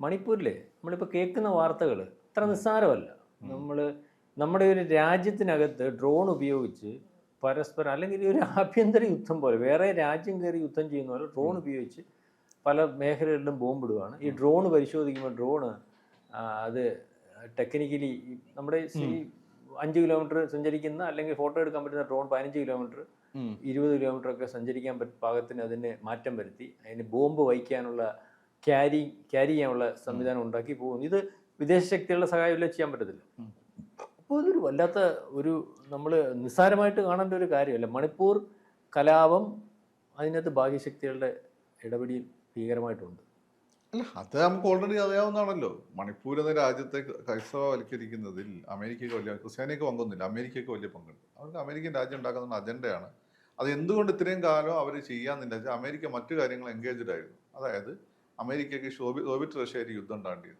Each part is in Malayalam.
മണിപ്പൂരിലെ നമ്മളിപ്പോൾ കേൾക്കുന്ന വാർത്തകൾ അത്ര നിസ്സാരമല്ല. നമ്മൾ നമ്മുടെ ഒരു രാജ്യത്തിനകത്ത് ഡ്രോൺ ഉപയോഗിച്ച് പരസ്പരം അല്ലെങ്കിൽ ഒരു ആഭ്യന്തര യുദ്ധം പോലെ വേറെ രാജ്യം കയറി യുദ്ധം ചെയ്യുന്ന പോലെ ഡ്രോൺ ഉപയോഗിച്ച് പല മേഖലകളിലും ബോംബിടുകയാണ് ഈ ഡ്രോൺ പരിശോധിക്കുമ്പോൾ ഡ്രോണ് അത് ടെക്നിക്കലി നമ്മുടെ ഈ അഞ്ച് കിലോമീറ്റർ സഞ്ചരിക്കുന്ന അല്ലെങ്കിൽ ഫോട്ടോ എടുക്കാൻ പറ്റുന്ന ഡ്രോൺ പതിനഞ്ച് കിലോമീറ്റർ. ഇരുപത് കിലോമീറ്റർ ഒക്കെ സഞ്ചരിക്കാൻ പറ്റ പാകത്തിന് അതിന് മാറ്റം വരുത്തി. അതിന് ബോംബ് വഹിക്കാനുള്ള ക്യാരി ക്യാരി ചെയ്യാനുള്ള സംവിധാനം ഉണ്ടാക്കി പോകുന്നു. ഇത് വിദേശ ശക്തികളുടെ സഹായമില്ല ചെയ്യാൻ പറ്റത്തില്ല. അപ്പോൾ ഇതൊരു വല്ലാത്ത ഒരു നമ്മൾ നിസ്സാരമായിട്ട് കാണേണ്ട ഒരു കാര്യമല്ല. മണിപ്പൂർ കലാപം അതിനകത്ത് ഭാഗ്യശക്തികളുടെ ഇടപെടിയിൽ ഭീകരമായിട്ടുണ്ട്. അല്ല അത് നമുക്ക് ഓൾറെഡി അറിയാവുന്നതാണല്ലോ. മണിപ്പൂർ എന്ന രാജ്യത്തെ ക്രൈസ്തവവൽക്കരിക്കുന്നതിൽ അമേരിക്കയ്ക്ക് വലിയ ക്രിസ്ത്യാനിക്ക് പങ്കൊന്നുമില്ല. അമേരിക്കയ്ക്ക് വലിയ പങ്കുണ്ട്. അവർക്ക് അമേരിക്കൻ രാജ്യം ഉണ്ടാക്കുന്ന അജണ്ടയാണ്. അത് എന്തുകൊണ്ട് ഇത്രയും കാലം അവർ ചെയ്യാന്നില്ല അമേരിക്ക മറ്റു കാര്യങ്ങൾ എൻഗേജ്ഡ് ആയിരുന്നു. അതായത് അമേരിക്കയ്ക്ക് സോവി സോവിയറ്റ് റഷ്യയായിട്ട് യുദ്ധം ഉണ്ടാകേണ്ടി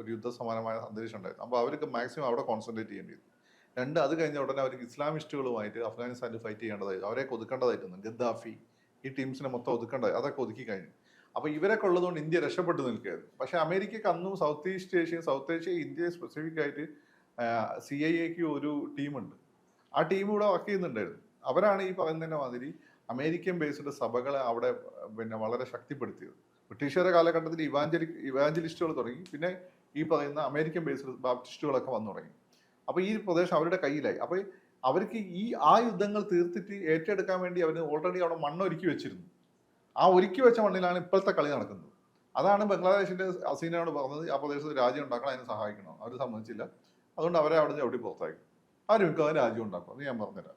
ഒരു യുദ്ധ സമാനമായ അന്തരീക്ഷം ഉണ്ടായിരുന്നു അപ്പോൾ അവർക്ക് മാക്സിമം അവിടെ കോൺസെൻട്രേറ്റ് ചെയ്യേണ്ടി വരും രണ്ട് അത് കഴിഞ്ഞ ഉടനെ അവർക്ക് ഇസ്ലാമിസ്റ്റുകളുമായിട്ട് അഫ്ഗാനിസ്ഥാനിൽ ഫൈറ്റ് ചെയ്യേണ്ടതായിരുന്നു അവരെ ഒതുക്കേണ്ടതായിട്ടുണ്ട്. ഗദ്ദാഫി ഈ ടീംസിനെ മൊത്തം ഒതുക്കേണ്ടത് അതൊക്കെ ഒതുക്കി കഴിഞ്ഞു. അപ്പോൾ ഇവരൊക്കെ ഉള്ളതുകൊണ്ട് ഇന്ത്യ രക്ഷപ്പെട്ടു നിൽക്കുകയായിരുന്നു. പക്ഷേ അമേരിക്കക്ക് അന്നും സൗത്ത് ഈസ്റ്റ് ഏഷ്യയും സൗത്ത് ഏഷ്യയും ഇന്ത്യയെ സ്പെസിഫിക് ആയിട്ട് സി ഐ എക്ക് ഒരു ടീമുണ്ട്. ആ ടീം ഇവിടെ വർക്ക് ചെയ്യുന്നുണ്ടായിരുന്നു. അവരാണ് ഈ പറയുന്നതിന്റെ മാതിരി അമേരിക്കൻ ബേസ്ഡ് സഭകളെ അവിടെ പിന്നെ വളരെ ശക്തിപ്പെടുത്തിയത്. ബ്രിട്ടീഷുകാരുടെ കാലഘട്ടത്തിൽ ഇവാഞ്ചലി ഇവാഞ്ചലിസ്റ്റുകൾ തുടങ്ങി. പിന്നെ ഈ പറയുന്ന അമേരിക്കൻ ബേസ്ഡ് ബാപ്റ്റിസ്റ്റുകളൊക്കെ വന്നു തുടങ്ങി. അപ്പോൾ ഈ പ്രദേശം അവരുടെ കയ്യിലായി. അപ്പോൾ അവർക്ക് ഈ ആ യുദ്ധങ്ങൾ തീർത്തിട്ട് ഏറ്റെടുക്കാൻ വേണ്ടി അവർ ഓൾറെഡി അവിടെ മണ്ണ് ഒരുക്കി വെച്ചിരുന്നു. ആ ഒരുക്കി വെച്ച മണ്ണിലാണ് ഇപ്പോഴത്തെ കളി നടക്കുന്നത്. അതാണ് ബംഗ്ലാദേശിന്റെ അസീനയോട് പറഞ്ഞത് ആ പ്രദേശത്ത് രാജ്യം ഉണ്ടാക്കണം അതിനെ സഹായിക്കണം? അവർ സമ്മതിച്ചില്ല. അതുകൊണ്ട് അവരെ അവിടെ ചവിട്ടി പുറത്താക്കി. അവർ മിക്കവാറും രാജ്യം ഉണ്ടാക്കും. അത് ഞാൻ പറഞ്ഞുതരാം.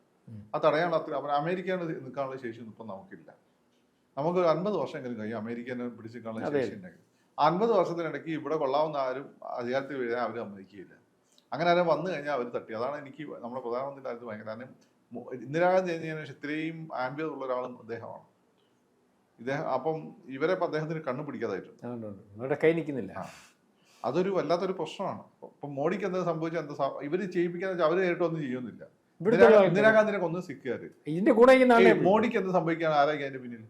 ആ തടയാനുള്ള അത്ര അവർ അമേരിക്കയാണ് നിൽക്കാനുള്ള ശേഷി ഇപ്പം നമുക്കില്ല. നമുക്ക് ഒരു അൻപത് വർഷമെങ്കിലും കഴിയും അമേരിക്കനെ പിടിച്ച് കാണാൻ ശേഷി ഉണ്ടെങ്കിൽ അൻപത് വർഷത്തിനിടയ്ക്ക് ഇവിടെ കൊള്ളാവുന്ന ആരും അധികാരത്തിൽ വീഴാൻ അവർ സമ്മതിക്കുകയില്ല. അങ്ങനെ ആരും വന്നു കഴിഞ്ഞാൽ അവർ തട്ടി. അതാണ് എനിക്ക് നമ്മുടെ പ്രധാനമന്ത്രിയുടെ കാര്യത്തിൽ ഭയങ്കര കാരണം ഇന്ദിരാഗാന്ധി കഴിഞ്ഞ ശേഷം ഇത്രയും ആംബിയർ ഉള്ള ഒരാളും അദ്ദേഹമാണ് ഇദ്ദേഹം അപ്പം ഇവരെ ഇപ്പം അദ്ദേഹത്തിന് കണ്ണു പിടിക്കാതായിട്ടുണ്ട് കൈ നിൽക്കുന്നില്ല. അതൊരു വല്ലാത്തൊരു പ്രശ്നമാണ്. ഇപ്പം മോഡിക്ക് എന്താ സംഭവിച്ചാൽ എന്താ ഇവർ ചെയ്യിപ്പിക്കാന്ന് വെച്ചാൽ അവർ നേരിട്ടൊന്നും ചെയ്യുന്നില്ല. ഇന്ദിരാഗാന്ധിനെ ഒന്നും സിക്കുകാര് ഇതിന്റെ കൂടെ മോഡിക്ക് എന്ത് സംഭവിക്കാൻ ആരായിരിക്കും അതിന്റെ പിന്നിൽ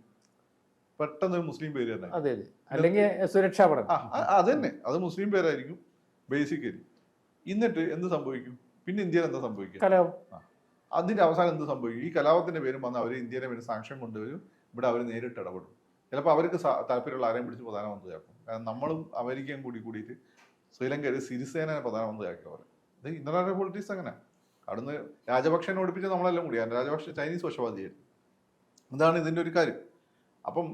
പെട്ടെന്ന് മുസ്ലിം പേര് തന്നെ. അതെ അതെ. അല്ലെങ്കിൽ സുരക്ഷാ പടം. അത് തന്നെ. അത് മുസ്ലിം പേരായിരിക്കും ബേസിക്കലി എന്നിട്ട് എന്ത് സംഭവിക്കും? പിന്നെ ഇന്ത്യയിൽ എന്താ സംഭവിക്കുക? കലാപം. അതിന്റെ അവസാനം എന്ത് സംഭവിക്കും? ഈ കലാപത്തിന്റെ പേരും വന്ന് അവർ ഇന്ത്യയിലെ പേര് സാക്ഷ്യം കൊണ്ടുവരും. ഇവിടെ അവർ നേരിട്ട് ഇടപെടും. ചിലപ്പോൾ അവർക്ക് താല്പര്യമുള്ള ആരെയും പിടിച്ച് പ്രധാനമന്ത്രിയാക്കും. കാരണം നമ്മളും അമേരിക്കയും കൂടി കൂടിയിട്ട് ശ്രീലങ്കയിൽ സിരിസേനനെ പ്രധാനമന്ത്രിയാക്കി അവർ ഇത് ഇന്റർനാഷണൽ പൊളിറ്റിക്സ് അങ്ങനെ. അവിടുന്ന് രാജപക്ഷനെ ഓടിപ്പിച്ച് നമ്മളെല്ലാം കൂടിയാണ് രാജപക്ഷ ചൈനീസ് പക്ഷപാതിയായിരുന്നു. ഇതാണ് ഇതിന്റെ ഒരു കാര്യം. അപ്പം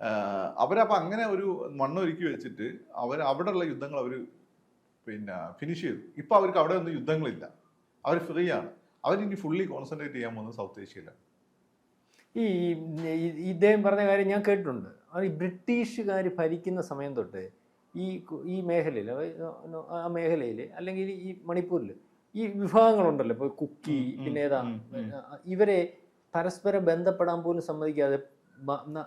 അവരപ്പോൾ അവരപ്പം അങ്ങനെ ഒരു മണ്ണൊരുക്കി വെച്ചിട്ട് അവർ അവിടെയുള്ള യുദ്ധങ്ങൾ അവർ പിന്നെ ഫിനിഷ് ചെയ്തു. ഇപ്പോൾ അവർക്ക് അവിടെ ഒന്നും യുദ്ധങ്ങളില്ല. അവർ ഫ്രീ ആണ്. അവരിനി ഫുള്ളി കോൺസെൻട്രേറ്റ് ചെയ്യാൻ പോകുന്നത് സൗത്ത് ഏഷ്യയിലാണ്. ഈ ഇദ്ദേഹം പറഞ്ഞ കാര്യം ഞാൻ കേട്ടിട്ടുണ്ട്. ഈ ബ്രിട്ടീഷുകാർ ഭരിക്കുന്ന സമയം തൊട്ട് ഈ ഈ മേഖലയിൽ ആ മേഖലയിൽ അല്ലെങ്കിൽ ഈ മണിപ്പൂരിൽ ഈ വിഭാഗങ്ങളുണ്ടല്ലോ. ഇപ്പോൾ കുക്കി പിന്നെ ഏതാ. ഇവരെ പരസ്പരം ബന്ധപ്പെടാൻ പോലും സമ്മതിക്കാതെ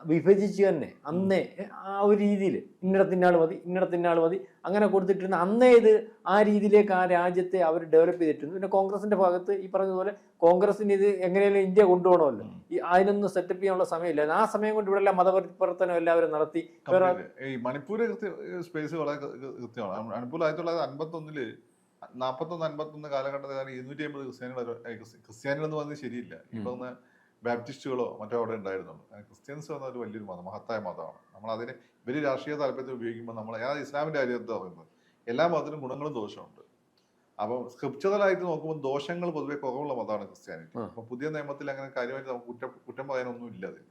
വിഭജിച്ച് തന്നെ. അന്നേ ആ ഒരു രീതിയിൽ. ഇന്നിടത്തിന്നാൾ മതി ഇന്നിടത്തിന്നാൾ മതി. അങ്ങനെ കൊടുത്തിട്ടിരുന്ന അന്നേ ഇത് ആ രീതിയിലേക്ക് ആ രാജ്യത്തെ അവർ ഡെവലപ്പ് ചെയ്തിട്ടുണ്ട് പിന്നെ കോൺഗ്രസിന്റെ ഭാഗത്ത് ഈ പറഞ്ഞതുപോലെ കോൺഗ്രസിന് ഇത് എങ്ങനെയാലും ഇന്ത്യ കൊണ്ടുപോകണമല്ലോ. ഈ അതിനൊന്നും സെറ്റപ്പ് ചെയ്യാനുള്ള സമയമില്ല. ആ സമയം കൊണ്ട് ഇവിടെ എല്ലാം മതപരിവർത്തനം എല്ലാവരും നടത്തി. ഈ മണിപ്പൂർ സ്പേസ് വളരെ കൃത്യമാണ്. മണിപ്പൂർ ആയിരത്തി തൊള്ളായിരത്തി അൻപത്തൊന്നിൽ നാൽപ്പത്തൊന്ന് അൻപത്തൊന്ന് കാലഘട്ടത്തിൽ ഇരുന്നൂറ്റി അമ്പത് ക്രിസ്ത്യാനികൾ ക്രിസ്ത്യാനികൾ എന്ന് പറഞ്ഞത് ശരിയില്ല. ഈ. പറഞ്ഞ ബാപ്റ്റിസ്റ്റുകളോ മറ്റോ അവിടെ ഉണ്ടായിരുന്നുള്ളൂ ക്രിസ്ത്യൻസ് എന്ന ഒരു വലിയൊരു മതം മഹത്തായ മതമാണ്. നമ്മൾ അതിനെ വലിയ രാഷ്ട്രീയ താല്പര്യത്തിൽ ഉപയോഗിക്കുമ്പോൾ നമ്മൾ ഏത് ഇസ്ലാമിന്റെ കാര്യത്തിൽ പറയുന്നത്? എല്ലാ മതത്തിനും ഗുണങ്ങളും ദോഷമുണ്ട്. അപ്പം സ്ക്രിപ്ചറലായിട്ട് നോക്കുമ്പോൾ ദോഷങ്ങൾ പൊതുവെ കുറവുള്ള മതമാണ് ക്രിസ്ത്യാനിറ്റി. ആ. അപ്പം പുതിയ നിയമത്തിൽ അങ്ങനെ കാര്യമായിട്ട് നമുക്ക് കുറ്റം കുറ്റം പറയാനൊന്നും ഇല്ല അതിന്.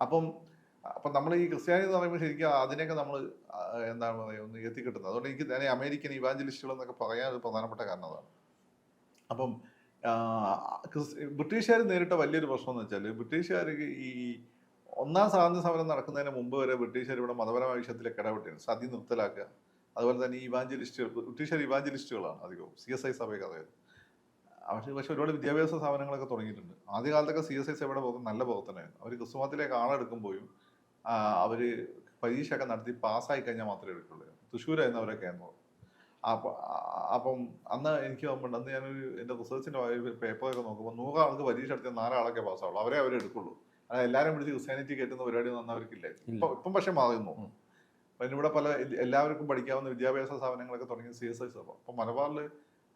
അപ്പം അപ്പം നമ്മൾ ഈ ക്രിസ്ത്യാനി എന്ന് പറയുമ്പോൾ ശരിക്കും അതിനെയൊക്കെ നമ്മൾ എന്താണ് പറയുക ഒന്ന് എത്തിക്കിട്ടുന്നത് അതുകൊണ്ട് എനിക്ക് തന്നെ അമേരിക്കൻ ഇവാഞ്ചലിസ്റ്റുകൾ എന്നൊക്കെ പറയാൻ ഒരു പ്രധാനപ്പെട്ട കാരണം അതാണ്. അപ്പം ആ, ബ്രിട്ടീഷുകാർ നേരിട്ട വലിയൊരു പ്രശ്നം എന്ന് വെച്ചാൽ ബ്രിട്ടീഷുകാർ ഈ ഒന്നാം സ്വാതന്ത്ര്യ സമരം നടക്കുന്നതിന് മുമ്പ് വരെ ബ്രിട്ടീഷുകാർ ഇവിടെ മതപരമായ വിഷയത്തിലേക്ക് ഇടപെട്ടിരുന്നു. സതി നിർത്തലാക്കുക. അതുപോലെ തന്നെ ഈ ഇവാഞ്ചലിസ്റ്റുകൾ ബ്രിട്ടീഷുകാർ ഇവാഞ്ചലിസ്റ്റുകളാണ് അധികവും. സി എസ് ഐ സഭയൊക്കെ അതായത്. അവർ പക്ഷെ ഒരുപാട് വിദ്യാഭ്യാസ സ്ഥാപനങ്ങളൊക്കെ തുടങ്ങിയിട്ടുണ്ട്. ആദ്യകാലത്തൊക്കെ സി എസ് ഐ സഭയുടെ പോകുന്ന നല്ല പ്രവർത്തനമായിരുന്നു അവർ ക്രിസ്തുമത്തിലേക്ക് ആളെടുക്കുമ്പോഴും അവർ പരീക്ഷയൊക്കെ നടത്തി പാസ്സായി കഴിഞ്ഞാൽ മാത്രമേ എടുക്കുള്ളൂ. തൃശ്ശൂരായിരുന്നു അവരെ കേന്ദ്രം അപ്പം അപ്പം അന്ന് എനിക്ക് ഓർമ്മയുണ്ട് അന്ന് ഞാനൊരു എന്റെ പേപ്പർ ഒക്കെ നോക്കുമ്പോൾ നൂറാൾക്ക് പരീക്ഷ നടത്തിയ നാലാളൊക്കെ പാസ്സാവുള്ളൂ. അവരെ അവരെ എടുക്കുള്ളൂ. അതായത് എല്ലാവരും വിളിച്ച് ക്രിസ്ത്യാനിറ്റി കയറ്റുന്ന പരിപാടി ഒന്നും അവർക്കില്ല. ഇപ്പം ഇപ്പം പക്ഷെ മാറുന്നു. പിന്നെ ഇവിടെ പല എല്ലാവർക്കും പഠിക്കാവുന്ന വിദ്യാഭ്യാസ സ്ഥാപനങ്ങളൊക്കെ തുടങ്ങിയ സി എസ് ഐ സഭ. അപ്പം മലബാറിൽ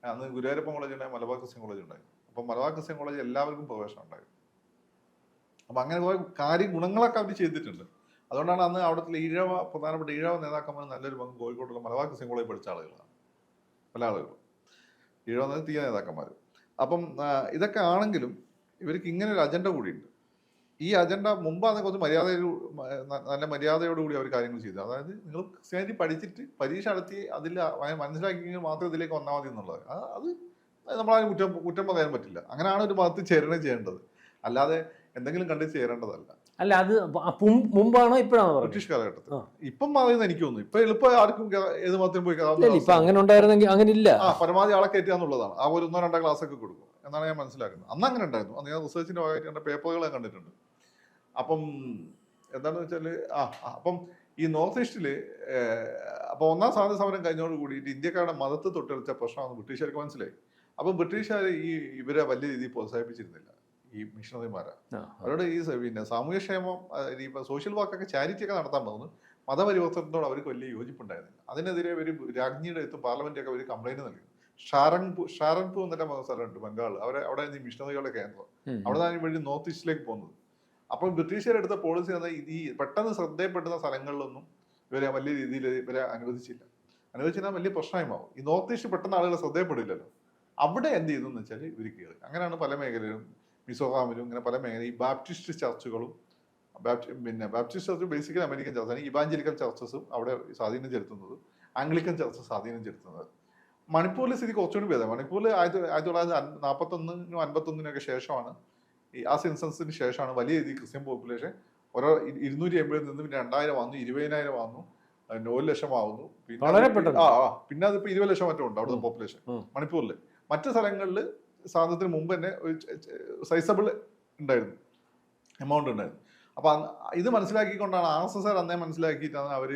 അന്ന് ഗുരുവായൂരപ്പൻ കോളേജ് ഉണ്ടായി മലബാർ ക്രിസ്ത്യൻ കോളേജ് ഉണ്ടായി. അപ്പം മലബാർ ക്രിസ്ത്യൻ കോളേജ് എല്ലാവർക്കും പ്രവേശനം ഉണ്ടായി. അപ്പം അങ്ങനെ കുറെ കാര്യ ഗുണങ്ങളൊക്കെ അവർ ചെയ്തിട്ടുണ്ട്. അതുകൊണ്ടാണ് അന്ന് അവിടുത്തെ ഈഴവ പ്രധാനപ്പെട്ട ഈഴവ നേതാക്കന്മാർ നല്ലൊരു പങ്ക് കോഴിക്കോട്ടുള്ള മലബാർ ക്രിസ്ത്യൻ കോളേജ് പഠിച്ച ആളുകളാണ്. പല ആളുകളും എന്നത് തീയ നേതാക്കന്മാർ. അപ്പം ഇതൊക്കെ ആണെങ്കിലും ഇവർക്ക് ഇങ്ങനെ ഒരു അജണ്ട കൂടിയുണ്ട്. ഈ അജണ്ട മുമ്പാണ് കുറച്ച് മര്യാദ നല്ല മര്യാദയോടുകൂടി അവർ കാര്യങ്ങൾ ചെയ്തു അതായത് നിങ്ങൾ ക്രിസ്ത്യാനിറ്റി പഠിച്ചിട്ട് പരീക്ഷ നടത്തി അതിൽ മനസ്സിലാക്കിയെങ്കിൽ മാത്രം ഇതിലേക്ക് വന്നാൽ മതി എന്നുള്ളത്. അത് നമ്മളതിന് കുറ്റം കുറ്റം പറയാൻ പറ്റില്ല. അങ്ങനെയാണ് ഒരു മതത്തിൽ ചേരണേ ചെയ്യേണ്ടത്. അല്ലാതെ എന്തെങ്കിലും കണ്ട് ചേരേണ്ടതല്ല. അല്ല അത് മുമ്പാണോ ഇപ്പോഴാണോ ബ്രിട്ടീഷ് കാലഘട്ടത്തിൽ. ഇപ്പം മാറിയെന്ന് എനിക്ക് തോന്നുന്നു. ഇപ്പൊ എളുപ്പം ആർക്കും ഏത് മാത്രം പോയി ഇപ്പൊ അങ്ങനെ ഉണ്ടായിരുന്നെങ്കിൽ അങ്ങനെ ഇല്ല ആ പരമാവധി ആളെ കയറ്റുക എന്നുള്ളതാണ്. ആ ഒരു ഒന്നോ രണ്ടോ ക്ലാസ് ഒക്കെ കൊടുക്കും. എന്നാണ് ഞാൻ മനസ്സിലാക്കുന്നത്. അന്ന് അങ്ങനെ ഉണ്ടായിരുന്നു. അന്ന് ഞാൻ റിസർച്ചിന്റെ ഭാഗമായിട്ട് എന്റെ പേപ്പറുകൾ കണ്ടിട്ടുണ്ട്. അപ്പം എന്താണെന്ന് വെച്ചാൽ ആ ആ, അപ്പം ഈ നോർത്ത് ഈസ്റ്റിൽ അപ്പോൾ ഒന്നാം സ്വാതന്ത്ര്യ സമരം കഴിഞ്ഞോട് കൂടിയിട്ട് ഇന്ത്യക്കാരുടെ മതത്തെ തൊട്ടടുത്ത പ്രശ്നമാണ് ബ്രിട്ടീഷുകാർക്ക് മനസ്സിലായി. അപ്പം ബ്രിട്ടീഷുകാർ ഈ ഇവരെ വലിയ രീതിയിൽ പ്രോത്സാഹിപ്പിച്ചിരുന്നില്ല. ഈ മിഷണറിമാരെ. ആ, അവരോട് ഈ പിന്നെ സാമൂഹ്യക്ഷേമം ഈ സോഷ്യൽ വർക്കൊക്കെ ചാരിറ്റി ഒക്കെ നടത്താൻ പോകുന്നു. മതപരിവർത്തനത്തോട് അവർക്ക് വലിയ യോജിപ്പുണ്ടായിരുന്നില്ല. അതിനെതിരെ ഒരു രാജ്ഞിയുടെ അടുത്ത് പാർലമെന്റൊക്കെ അവർ കംപ്ലൈന്റ് നൽകി. ഷാരൺപൂർ ഷാരൺപൂർ എന്നിട്ട് പറഞ്ഞ സ്ഥലമുണ്ട് ബംഗാൾ അവരെ അവിടെ ഈ മിഷണറികളുടെ കേന്ദ്രം. അവിടെ നിന്ന് വഴി നോർത്ത് ഈസ്റ്റിലേക്ക് പോകുന്നത്. അപ്പോൾ ബ്രിട്ടീഷുകാർ എടുത്ത പോളിസി എന്നാൽ ഈ പെട്ടെന്ന് ശ്രദ്ധയപ്പെടുന്ന സ്ഥലങ്ങളിലൊന്നും ഇവരെ വലിയ രീതിയിൽ ഇവരെ അനുവദിച്ചില്ല. അനുവദിച്ചാൽ വലിയ പ്രശ്നമായി മാറും ഈ നോർത്ത് ഈസ്റ്റ് പെട്ടെന്ന് ആളുകൾ ശ്രദ്ധയപ്പെടില്ലല്ലോ. അവിടെ എന്ത് ചെയ്തു എന്ന് വെച്ചാൽ ഇവർ കയറി അങ്ങനെയാണ് പല മേഖലയിലും മിസോറാമിലും ഇങ്ങനെ പല മേഖല ഈ ബാപ്റ്റിസ്റ്റ് ചർച്ചുകളും ബാപ്റ്റി പിന്നെ ബാപ്റ്റിസ്റ്റ് ചർച്ച് ബേസിക്കലി അമേരിക്കൻ ചർച്ചാണ് ഇവാഞ്ചലിക്കൽ ചർച്ചസും അവിടെ സ്വാധീനം ചെലുത്തുന്നത് ആംഗ്ലിക്കൻ ചർച്ച സ്വാധീനം ചെലുത്തുന്നത്. മണിപ്പൂരിലെ സ്ഥിതി കുറച്ചുകൂടി ഭേദം. മണിപ്പൂരിൽ ആയിരത്തി ആയിരത്തി തൊള്ളായിരത്തി നാൽപ്പത്തൊന്നിനും അൻപത്തൊന്നിനൊക്കെ ശേഷമാണ് ഈ ആ സെൻസസിന് ശേഷമാണ് വലിയ രീതിയിൽ ക്രിസ്ത്യൻ പോപ്പുലേഷൻ ഓരോ ഇരുന്നൂറ്റി എൺപതിൽ നിന്ന് പിന്നെ രണ്ടായിരം വന്നു ഇരുപതിനായിരം വന്നു ഒരു ലക്ഷം ആവുന്നു. പിന്നെ. ആ പിന്നെ അതിപ്പോ ഇരുപത് ലക്ഷം മറ്റോ ഉണ്ട് അവിടുത്തെ പോപ്പുലേഷൻ. മണിപ്പൂരിൽ മറ്റു സ്ഥലങ്ങളിൽ സ്വാതന്ത്ര്യത്തിന് മുമ്പ് തന്നെ ഒരു സൈസബിൾ ഉണ്ടായിരുന്നു. എമൗണ്ട് ഉണ്ടായിരുന്നു. അപ്പൊ ഇത് മനസ്സിലാക്കിക്കൊണ്ടാണ് ആർ എസ് എസ് ആർ അന്നേ മനസ്സിലാക്കിയിട്ടാണ് അവർ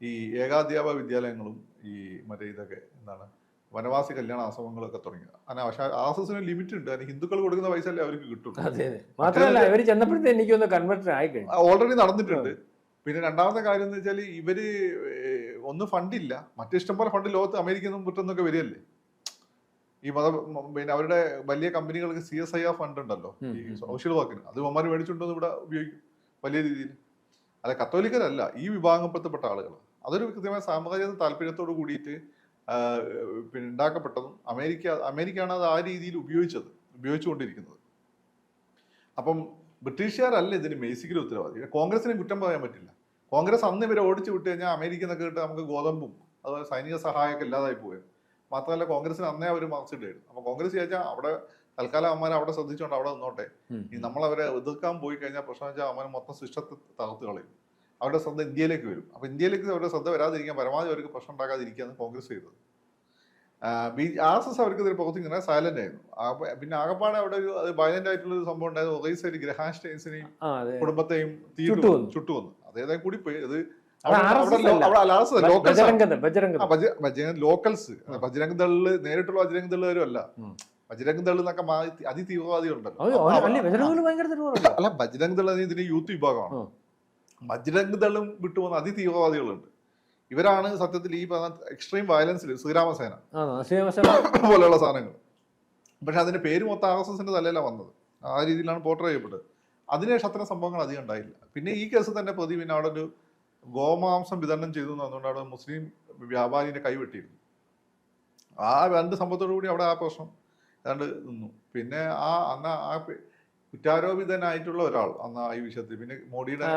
ഈ ഏകാധ്യാപക വിദ്യാലയങ്ങളും ഈ മറ്റേ ഇതൊക്കെ എന്താണ് വനവാസി കല്യാണ ആശ്രമങ്ങളൊക്കെ തുടങ്ങിയത് അങ്ങനെ പക്ഷേ ആർ എസ് എസിന് ലിമിറ്റ് ഉണ്ട്. അതിന് ഹിന്ദുക്കൾ കൊടുക്കുന്ന പൈസ അല്ലേ അവർക്ക് അതെ മാത്രമല്ല ചെന്നപ്പോഴത്തെ എനിക്കൊന്ന് കൺവെർട്ടർ ആയി കഴിഞ്ഞു ഓൾറെഡി നടന്നിട്ടുണ്ട്. പിന്നെ രണ്ടാമത്തെ കാര്യം എന്ന് വെച്ചാൽ ഇവർ ഒന്ന് ഫണ്ടില്ല മറ്റേ പോലെ ഫണ്ട് ലോകത്ത് അമേരിക്കയിൽ നിന്നും നിന്നൊക്കെ വരികയല്ലേ? ഈ മത പിന്നെ അവരുടെ വലിയ കമ്പനികൾക്ക് C S I R fund ഉണ്ടല്ലോ. ഈ സോഷ്യൽ വർക്കിന് അത് ഇവന്മാർ മേടിച്ചുണ്ടോ ഇവിടെ ഉപയോഗിക്കും. വലിയ രീതിയിൽ. അല്ല കത്തോലിക്കരല്ല. ഈ വിഭാഗപ്പെടുത്തപ്പെട്ട ആളുകൾ അതൊരു കൃത്യമായ സാമ്രാജ്യ താല്പര്യത്തോട് കൂടിയിട്ട് പിന്നെ ഉണ്ടാക്കപ്പെട്ടതും അമേരിക്ക അമേരിക്കയാണ് അത് ആ രീതിയിൽ ഉപയോഗിച്ചത് ഉപയോഗിച്ചുകൊണ്ടിരിക്കുന്നത്. അപ്പം ബ്രിട്ടീഷുകാരല്ല ഇതിന് ബേസിക്കലി ഉത്തരവാദി. കോൺഗ്രസിനെ കുറ്റം പറയാൻ പറ്റില്ല. കോൺഗ്രസ് അന്ന് ഇവരെ ഓടിച്ചു വിട്ട് കഴിഞ്ഞാൽ അമേരിക്ക എന്നൊക്കെ കിട്ടുക നമുക്ക് ഗോതമ്പും അതുപോലെ സൈനിക സഹായമൊക്കെ ഇല്ലാതായി പോയത് മാത്രമല്ല കോൺഗ്രസിന് അന്നേ അവർ ഇല്ലായിരുന്നു അപ്പൊ കോൺഗ്രസ് ചോദിച്ചാൽ അവിടെ തൽക്കാലം അമ്മമാരെ അവിടെ ശ്രദ്ധിച്ചുകൊണ്ട് അവിടെ നിന്നോട്ടെ. ഈ നമ്മൾ അവരെ എതിർക്കാൻ പോയി കഴിഞ്ഞാൽ പ്രശ്നം വെച്ചാൽ അമ്മ മൊത്തം സിസ്റ്റത്തെ തകർത്ത് കളയും. അവരുടെ ശ്രദ്ധ ഇന്ത്യയിലേക്ക് വരും. അപ്പൊ ഇന്ത്യയിലേക്ക് അവരുടെ ശ്രദ്ധ വരാതിരിക്കാൻ പരമാവധി അവർക്ക് പ്രശ്നം ഉണ്ടാകാതിരിക്കുകയാണ് കോൺഗ്രസ് ചെയ്തത്. ബി ആർ എസ് എസ് അവർക്ക് ഇതിൽ പ്രവർത്തിക്കുന്ന സൈലന്റ് ആയിരുന്നു. പിന്നെ ആകപ്പാടെ അവിടെ ഒരു വയലന്റ് ആയിട്ടുള്ള ഒരു സംഭവം ഉണ്ടായത് ഒറീസയിൽ ഗ്രഹാൻസ്റ്റൈൻസിനെയും കുടുംബത്തെയും ആ ചുട്ടു കുടുംബത്തെയും ചുട്ടുകൊന്നു. ചുട്ടുവന്നു. അതേതാ കൂടി പോയി അത്. ലോക്കൽസ് ബജരംഗ് ദൾ നേരിട്ടുള്ള ബജരംഗ് ദളുകാരും അല്ല. ഉം. ബജരംഗ് ദൾ എന്നൊക്കെ അതിതീവ്രവാദികളുണ്ടല്ലോ. അല്ലേ? അല്ല ബജരംഗ് ദൾ ഇതിന്റെ യൂത്ത് വിഭാഗമാണ്. ബജരംഗ് ദളും വിട്ടുപോകുന്ന അതിതീവ്രവാദികളുണ്ട്. ഇവരാണ് സത്യത്തിൽ ഈ എക്സ്ട്രീം വയലൻസിൽ ശ്രീരാമസേന പോലെയുള്ള സാധനങ്ങൾ. പക്ഷെ അതിന്റെ പേര് മൊത്തം ആർ എസ് എസിന്റെ തലയിലാണ് വന്നത്. ആ രീതിയിലാണ് പോർട്ടർ ചെയ്യപ്പെട്ടത്. അതിനുശേഷം അത്ര സംഭവങ്ങൾ അധികം ഉണ്ടായില്ല. പിന്നെ ഈ കേസ് തന്നെ പ്രതി പിന്നെ അവിടെ ഒരു ഗോമാംസം വിതരണം ചെയ്തു അവിടെ മുസ്ലിം വ്യാപാരിന്റെ കൈവെട്ടിയിരുന്നു ആ രണ്ട് സംഭവത്തോടു കൂടി അവിടെ ആ പ്രശ്നം ഏതാണ്ട് നിന്നു. പിന്നെ ആ അന്ന് ആ കുറ്റാരോപിതനായിട്ടുള്ള ഒരാൾ അന്ന് ഈ വിഷയത്തിൽ. പിന്നെ മോഡിയുടെ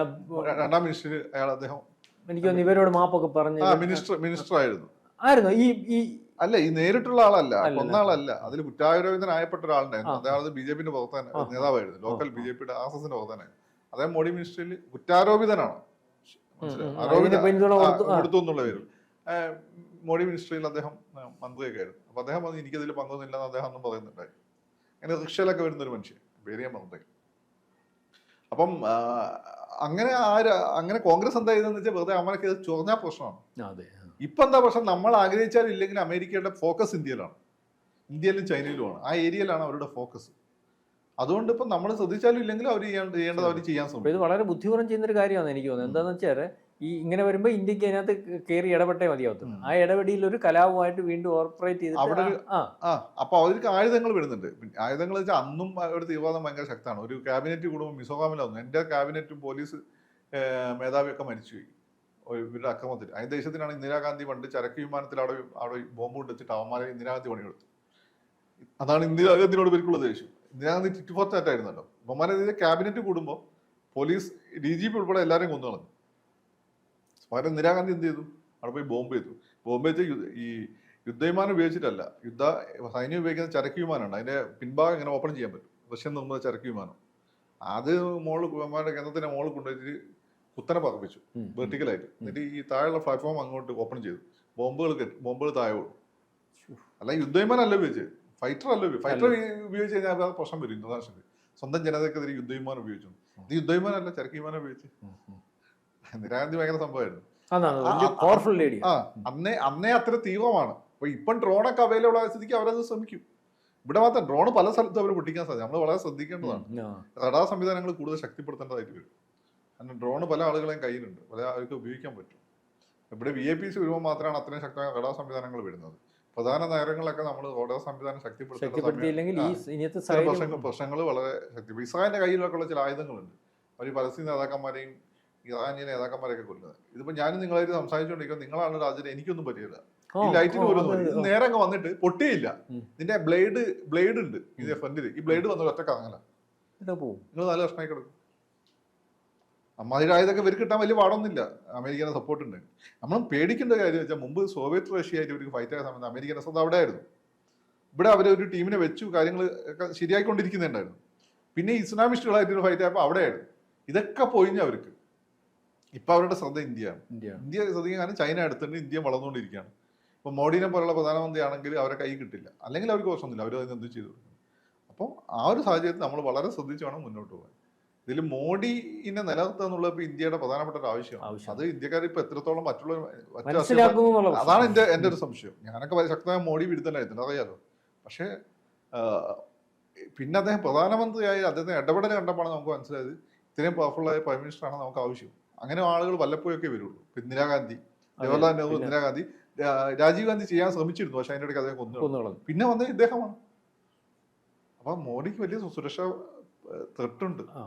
രണ്ടാം മിനിസ്റ്റർ അയാൾ അദ്ദേഹം എനിക്ക് തോന്നുന്നു ഇവരോട് മാപ്പൊക്കെ പറഞ്ഞു മിനിസ്റ്റർ മിനിസ്റ്റർ ആയിരുന്നു ആയിരുന്നു. ഈ ഈ അല്ല ഈ നേരിട്ടുള്ള ആളല്ല. കൊന്ന ആളല്ല അതിൽ കുറ്റാരോപിതനായപ്പെട്ട ഒരാളുണ്ടായിരുന്നു. അദ്ദേഹം ബി ജെ പിന്റെ പ്രവർത്തന നേതാവായിരുന്നു. ലോക്കൽ. ബി ജെ പിയുടെ ആർ എസ് എസിന്റെ പ്രവർത്തനായിരുന്നു അദ്ദേഹം മോഡി മിനിസ്റ്ററിൽ കുറ്റാരോപിതനാണ്. കൊടുത്തു. എന്നുള്ള മോഡി മിനിസ്ട്രിയിൽ അദ്ദേഹം മന്ത്രിയൊക്കെ ആയിരുന്നു അപ്പൊ അദ്ദേഹം പറഞ്ഞു എനിക്കതിൽ പങ്കൊന്നുമില്ലെന്ന് അദ്ദേഹം ഒന്നും പറയുന്നുണ്ടായി അങ്ങനെ റിക്ഷയിലൊക്കെ വരുന്ന ഒരു മനുഷ്യൻ പേര് ഞാൻ മന്ത്രി അപ്പം അങ്ങനെ ആര് അങ്ങനെ കോൺഗ്രസ് എന്താ ചെയ്തതെന്ന് വെച്ചാൽ വെറുതെ അമ്മയ്ക്ക് ഇത് ചൊറഞ്ഞാ പ്രശ്നമാണ്. ഇപ്പൊ എന്താ പ്രശ്നം? നമ്മൾ ആഗ്രഹിച്ചാലും ഇല്ലെങ്കിൽ അമേരിക്കയുടെ ഫോക്കസ് ഇന്ത്യയിലാണ്. ഇന്ത്യയിലും ചൈനയിലുമാണ്. ആ ഏരിയയിലാണ് അവരുടെ ഫോക്കസ്. അതുകൊണ്ട് ഇപ്പം നമ്മൾ ശ്രദ്ധിച്ചാലും ഇല്ലെങ്കിലും അവർ ചെയ്യേണ്ടത് അവർ ചെയ്യാൻ ശ്രമിക്കും ഇത് വളരെ ബുദ്ധിപൂർവം ചെയ്യുന്ന ഒരു കാര്യമാണ് എനിക്ക് തോന്നുന്നത് എന്താണെന്ന് വെച്ചാൽ ഈ ഇങ്ങനെ വരുമ്പോൾ ഇന്ത്യയ്ക്ക് അതിനകത്ത് കയറി ഇടപെട്ടേ മതിയാവത്തുള്ളൂ. ആ ഇടപെടിയിൽ ഒരു കലാപമായിട്ട് വീണ്ടും ഓപ്പറേറ്റ് അവിടെ ചെയ്തിട്ട് ഒരു- ആ ആ. അപ്പൊ അവർക്ക് ആയുധങ്ങൾ വരുന്നുണ്ട് ആയുധങ്ങൾ വെച്ചാൽ അന്നും ഒരു തീവ്രവാദം ഭയങ്കര ശക്തമാണ്. ഒരു ക്യാബിനറ്റ് കൂടുമ്പോൾ മിസോറാമിലാവുന്നു എന്റെ ക്യാബിനറ്റും പോലീസ് മേധാവിയൊക്കെ മരിച്ചുപോയി ഇവരുടെ അക്രമത്തിൽ. അതിന് ദേശത്തിനാണ് ഇന്ദിരാഗാന്ധി പണ്ട് ചരക്ക് വിമാനത്തിൽ അവിടെ അവിടെ ബോംബ് കൊണ്ടുവച്ചിട്ട് അവന്മാരെ ഇന്ദിരാഗാന്ധി പണിയെടുത്തു. അതാണ് ഇന്ദിരാഗാന്ധിനോട് പേർക്കുള്ള ദേഷ്യം. ഇന്ദിരാഗാന്ധി ടിറ്റ് ഫോർ ടാറ്റ് ആയിരുന്നല്ലോ. ക്യാബിനറ്റ് കൂടുമ്പോൾ പോലീസ് ഡി ജി പി ഉൾപ്പെടെ എല്ലാവരെയും കൊന്നു കളഞ്ഞു. പകരം ഇന്ദിരാഗാന്ധി എന്ത് ചെയ്തു? അവിടെ പോയി ബോംബ് ചെയ്തു. ബോംബ് വെച്ച് ഈ യുദ്ധവിമാനം ഉപയോഗിച്ചിട്ടല്ല യുദ്ധ സൈന്യം ഉപയോഗിക്കുന്ന ചരക്ക് വിമാനമാണ് അതിന്റെ പിൻഭാഗം ഇങ്ങനെ ഓപ്പൺ ചെയ്യാൻ പറ്റും? റഷ്യൻ നിർമ്മിത ചരക്ക് വിമാനം. അത് മോൾ കേന്ദ്രത്തിന്റെ മോൾ കൊണ്ടുപോയിട്ട് കുത്തനെ പറപ്പിച്ചു വെർട്ടിക്കൽ വെർട്ടിക്കലായിട്ട് എന്നിട്ട് ഈ താഴെയുള്ള പ്ലാറ്റ്ഫോം അങ്ങോട്ട് ഓപ്പൺ ചെയ്തു. ബോംബുകൾ ബോംബുകൾ താഴെ വീണു. അല്ല ഉപയോഗിച്ചത്. ഫൈറ്റർ അല്ല ഫൈറ്റർ ഉപയോഗിച്ച് കഴിഞ്ഞാൽ അത് പ്രശ്നം വരും ഇന്റർനാഷണൽ സ്വന്തം ജനതക്കെതിരെ യുദ്ധവിമാനം ഉപയോഗിച്ചു. ഇത് യുദ്ധവിമാനം അല്ല ചരക്ക് വിമാനം ഉപയോഗിച്ച്. ഇന്ദിരാഗാന്ധി ഭയങ്കര സംഭവമായിരുന്നു. ആ അന്നേ അന്നേ അത്ര തീവ്രമാണ്. അപ്പൊ ഇപ്പം ഡ്രോണൊക്കെ അവൈലബിൾ ആയ സ്ഥിതിക്ക് അവരത് ശ്രമിക്കും. ഇവിടെ മാത്രം ഡ്രോൺ പല സ്ഥലത്തും അവർ പൊട്ടിക്കാൻ സാധ്യത. നമ്മൾ വളരെ ശ്രദ്ധിക്കേണ്ടതാണ്. റഡാർ സംവിധാനങ്ങൾ കൂടുതൽ ശക്തിപ്പെടുത്തേണ്ടതായിട്ട് വരും. കാരണം ഡ്രോൺ പല ആളുകളെയും കയ്യിലുണ്ട്. പല ആൾക്ക് ഉപയോഗിക്കാൻ പറ്റും. ഇവിടെ വി എ പി സി വരുമ്പോൾ മാത്രമാണ് അത്രയും ശക്തമായ റഡാർ സംവിധാനങ്ങൾ വരുന്നത്. പ്രധാന നഗരങ്ങളൊക്കെ നമ്മൾ ഓരോ സംവിധാനം ശക്തിപ്പെടുത്തുന്ന പ്രശ്നങ്ങൾ വളരെ ശക്തി ഇസ്രായേലിന്റെ കയ്യിലൊക്കെ ഉള്ള ചില ആയുധങ്ങളുണ്ട്. അവർ പലസ്തീൻ നേതാക്കന്മാരെയും ഇറാനിയ നേതാക്കന്മാരെയൊക്കെ കൊല്ലുന്നത്. ഇതിപ്പോ ഞാനും നിങ്ങളായിട്ട് സംസാരിച്ചുകൊണ്ടിരിക്കുന്നത് നിങ്ങളാണ് രാജ്യത്തെ എനിക്കൊന്നും പറ്റിയില്ല. ഈ ലൈറ്റിന് പോലും ഇത് നേരെ അങ്ങ് വന്നിട്ട് പൊട്ടിയില്ല. ഇതിന്റെ ബ്ലേഡ് ബ്ലേഡ് ഉണ്ട് ഇതിന്റെ ഫ്രണ്ടിൽ ഈ ബ്ലേഡ് വന്ന ഒറ്റ കറങ്ങല. നിങ്ങൾ നല്ല കഷ്ണമായി കിടക്കും അമ്മാതിരി ആയുധമൊക്കെ ഇവർക്ക് കിട്ടാൻ വലിയ പാടൊന്നുമില്ല. അമേരിക്കയുടെ സപ്പോർട്ട് ഉണ്ട് നമ്മൾ പേടിക്കേണ്ട കാര്യം വെച്ചാൽ മുമ്പ് സോവിയറ്റ് റഷ്യ ആയിട്ട് ഇവർക്ക് ഫൈറ്റ് ആയ സമയത്ത് അമേരിക്കൻ സ്വന്തം അവിടെ ആയിരുന്നു ഇവിടെ അവർ ഒരു ടീമിനെ വെച്ചു കാര്യങ്ങൾ ഒക്കെ ശരിയായിക്കൊണ്ടിരിക്കുന്നുണ്ടായിരുന്നു. പിന്നെ ഇസ്ലാമിസ്റ്റുകളായിട്ട് ഒരു ഫൈറ്റ് ആയപ്പോൾ അവിടെയായിരുന്നു. ഇതൊക്കെ പോയിഞ്ഞ് അവർക്ക്. ഇപ്പൊ അവരുടെ ശ്രദ്ധ ഇന്ത്യയാണ്. ഇന്ത്യ. ഇന്ത്യ ശ്രദ്ധിക്കാൻ കാരണം ചൈന അടുത്തുണ്ട് ഇന്ത്യ വളർന്നുകൊണ്ടിരിക്കുകയാണ്. ഇപ്പൊ മോഡിനെ പോലുള്ള പ്രധാനമന്ത്രി ആണെങ്കിൽ അവരെ കൈ കിട്ടില്ല. അല്ലെങ്കിൽ അവർക്ക് പ്രശ്നമൊന്നുമില്ല. അവർ അതിനെന്തും എന്ത് ചെയ്തു അപ്പോൾ ആ ഒരു സാഹചര്യത്തിൽ നമ്മൾ വളരെ ശ്രദ്ധിച്ച് വേണം മുന്നോട്ട് പോകാൻ. ഇതിൽ മോഡിനെ നിലനിർത്തുക എന്നുള്ളത് ഇപ്പൊ ഇന്ത്യയുടെ പ്രധാനപ്പെട്ട ഒരു ആവശ്യമാണ്. അത് ഇന്ത്യക്കാർ ഇപ്പൊ എത്രത്തോളം മറ്റുള്ള അതാണ് എന്റെ എന്റെ ഒരു സംശയം. ഞാനൊക്കെ വലിയ ശക്തമായ മോഡി വിരുദ്ധനായിരുന്നു അറിയാലോ. പക്ഷേ പിന്നെ അദ്ദേഹം പ്രധാനമന്ത്രിയായി അദ്ദേഹത്തിന് ഇടപെടൽ കണ്ടപ്പോൾ നമുക്ക് മനസ്സിലായത് ഇത്രയും പവർഫുൾ ആയ പ്രൈം മിനിസ്റ്റർ ആണ് നമുക്ക് ആവശ്യം. അങ്ങനെ ആളുകൾ വല്ലപ്പോഴൊക്കെ വരുള്ളൂ. ഇപ്പൊ ഇന്ദിരാഗാന്ധി ജവഹർലാൽ നെഹ്റു ഇന്ദിരാഗാന്ധി രാജീവ് ഗാന്ധി ചെയ്യാൻ ശ്രമിച്ചിരുന്നു പക്ഷെ അതിന്റെ ഇടയ്ക്ക് അദ്ദേഹം കൊന്നു. പിന്നെ വന്നത് ഇദ്ദേഹമാണ്. അപ്പൊ മോഡിക്ക് വലിയ സുരക്ഷ ത്രെട്ടുണ്ട്. ആ.